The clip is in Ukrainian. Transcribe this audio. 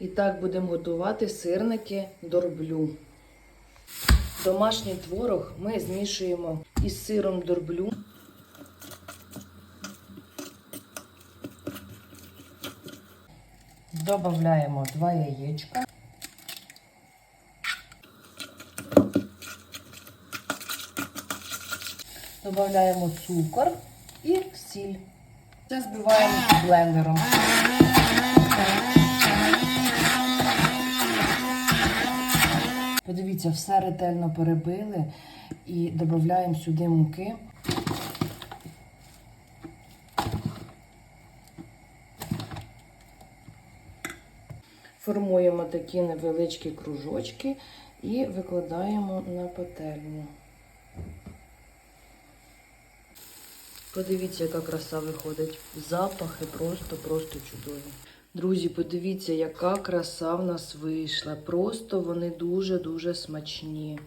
І так будемо готувати сирники дорблю. Домашній творог ми змішуємо із сиром дорблю. Добавляємо два яєчка. Добавляємо цукор і сіль. Це збиваємо блендером. Подивіться, все ретельно перебили і додаємо сюди муки. Формуємо такі невеличкі кружочки і викладаємо на пательню. Подивіться, яка краса виходить. Запахи просто-просто чудові. Друзі, подивіться, яка краса в нас вийшла. Просто вони дуже-дуже смачні.